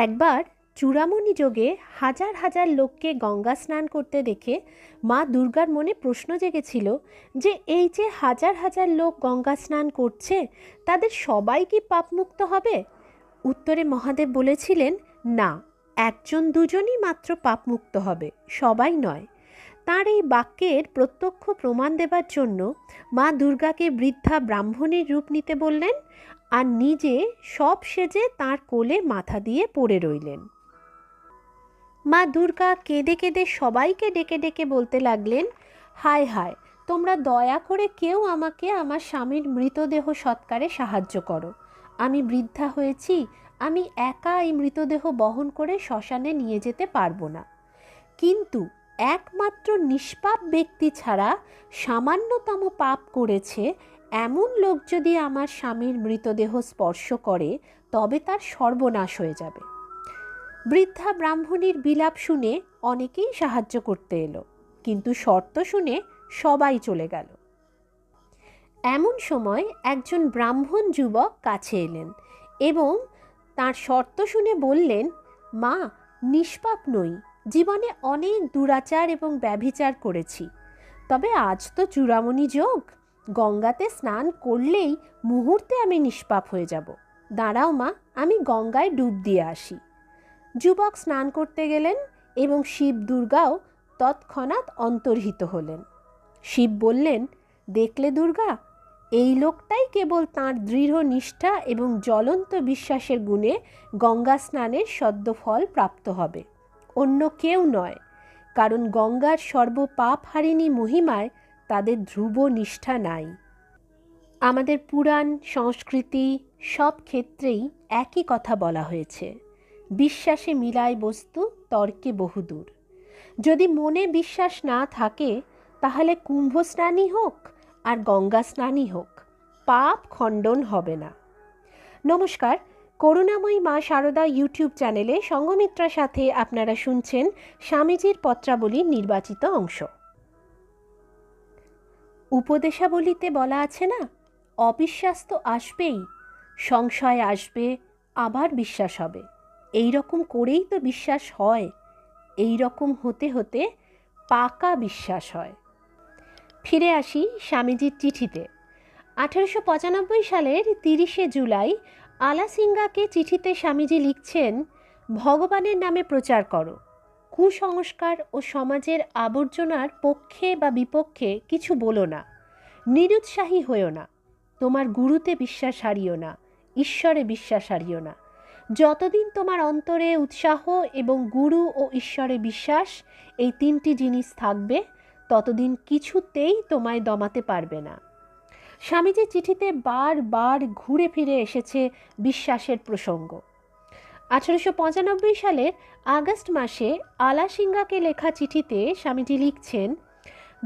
একবার চূড়ামণি যোগে হাজার হাজার লোককে গঙ্গা স্নান করতে দেখে মা দুর্গার মনে প্রশ্ন জেগেছিল যে এই যে হাজার হাজার লোক গঙ্গা স্নান করছে, তাদের সবাই কি পাপমুক্ত হবে? উত্তরে মহাদেব বলেছিলেন, না, একজন দুজনই মাত্র পাপমুক্ত হবে, সবাই নয়। তার এই বাক্যের প্রত্যক্ষ প্রমাণ দেবার জন্য মা দুর্গাকে বৃদ্ধা ব্রাহ্মণের রূপ নিতে বললেন আর নিজে সব সেজে তার কোলে মাথা দিয়ে পড়ে রইলেন। মা দুর্গা কেঁদে কেঁদে সবাইকে ডেকে ডেকে বলতে লাগলেন, হায় হায়, তোমরা দয়া করে কেউ আমাকে আমার স্বামীর মৃতদেহ সৎকারে সাহায্য করো। আমি বৃদ্ধা হয়েছি, আমি একা এই মৃতদেহ বহন করে শ্মশানে নিয়ে যেতে পারব না। কিন্তু একমাত্র নিষ্পাপ ব্যক্তি ছাড়া সামান্যতম পাপ করেছে এমন লোক যদি আমার স্বামীর মৃতদেহ স্পর্শ করে, তবে তার সর্বনাশ হয়ে যাবে। বৃদ্ধা ব্রাহ্মণীর বিলাপ শুনে অনেকেই সাহায্য করতে এলো, কিন্তু শর্ত শুনে সবাই চলে গেল। এমন সময় একজন ব্রাহ্মণ যুবক কাছে এলেন এবং তার শর্ত শুনে বললেন, মা, নিষ্পাপ নই, জীবনে অনেক দুরাচার এবং ব্যভিচার করেছি, তবে আজ তো চূড়ামণি যোগ। গঙ্গাতে স্নান করলেই মুহূর্তে আমি নিষ্পাপ হয়ে যাব। দাঁড়াও মা, আমি গঙ্গায় ডুব দিয়ে আসি। যুবক স্নান করতে গেলেন এবং শিব দুর্গাও তৎক্ষণাৎ অন্তর্হিত হলেন। শিব বললেন, দেখলে দুর্গা, এই লোকটাই কেবল তাঁর দৃঢ় নিষ্ঠা এবং জ্বলন্ত বিশ্বাসের গুণে গঙ্গা স্নানের সদ্য ফল প্রাপ্ত হবে। অন্য কেউ নয়, কারণ গঙ্গার সর্বপাপ হারিণী মহিমায় তাদের ধ্রুব নিষ্ঠা নাই। আমাদের পুরাণ, সংস্কৃতি সব ক্ষেত্রেই একই কথা বলা হয়েছে। বিশ্বাসে মিলায় বস্তু, তর্কে বহুদূর। যদি মনে বিশ্বাস না থাকে, তাহলে কুম্ভ স্নানই হোক আর গঙ্গা স্নানই হোক, পাপ খণ্ডন হবে না। নমস্কার, করুণাময়ী মা শারদা ইউটিউব চ্যানেলে সঙ্গমিত্রার সাথে আপনারা শুনছেন স্বামীজির পত্রাবলীর নির্বাচিত অংশ। উপদেশাবলীতে বলা আছে না অবিশ্বাস তো আসবেই, সংশয় আসবে, আবার বিশ্বাস হবে। এই রকম করেই তো বিশ্বাস হয় এই রকম হতে হতে পাকা বিশ্বাস হয়। ফিরে আসি স্বামীজির চিঠিতে। আঠেরোশো পঁচানব্বই সালের তিরিশে জুলাই আলাসিঙ্গাকে চিঠিতে স্বামীজি লিখছেন, ভগবানের নামে প্রচার করো। কুসংস্কার ও সমাজের আবর্জনার পক্ষে বা বিপক্ষে কিছু বলো না। নিরুৎসাহী হইও না। তোমার গুরুতে বিশ্বাস হারিও না। ঈশ্বরে বিশ্বাস হারিও না। যতদিন তোমার অন্তরে উৎসাহ এবং গুরু ও ঈশ্বরে বিশ্বাস এই তিনটি জিনিস থাকবে, ততদিন কিছুতেই তোমায় দমাতে পারবে না। স্বামীজির চিঠিতে বারবার ঘুরে ফিরে এসেছে বিশ্বাসের প্রসঙ্গ। আঠারোশো পঁচানব্বই সালের আগস্ট মাসে আলাসিঙ্গাকে লেখা চিঠিতে স্বামীজি লিখছেন,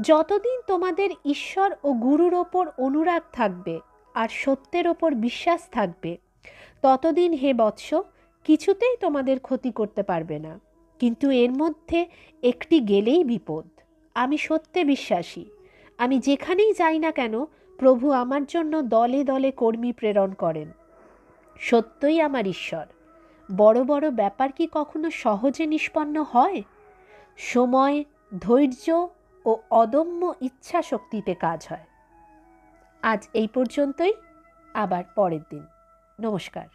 যতদিন তোমাদের ঈশ্বর ও গুরুর ওপর অনুরাগ থাকবে আর সত্যের ওপর বিশ্বাস থাকবে, ততদিন হে বৎস, কিছুতেই তোমাদের ক্ষতি করতে পারবে না। কিন্তু এর মধ্যে একটি গেলেই বিপদ। আমি সত্যে বিশ্বাসী। আমি যেখানেই যাই না কেন, প্রভু আমার জন্য দলে দলে কর্মী প্রেরণ করেন। সত্যই আমার ঈশ্বর। বড় বড় ব্যাপার কি কখনো সহজে নিষ্পন্ন হয়? সময়, ধৈর্য ও অদম্য ইচ্ছা শক্তিতে কাজ হয়। আজ এই পর্যন্তই। আবার পরের দিন। নমস্কার।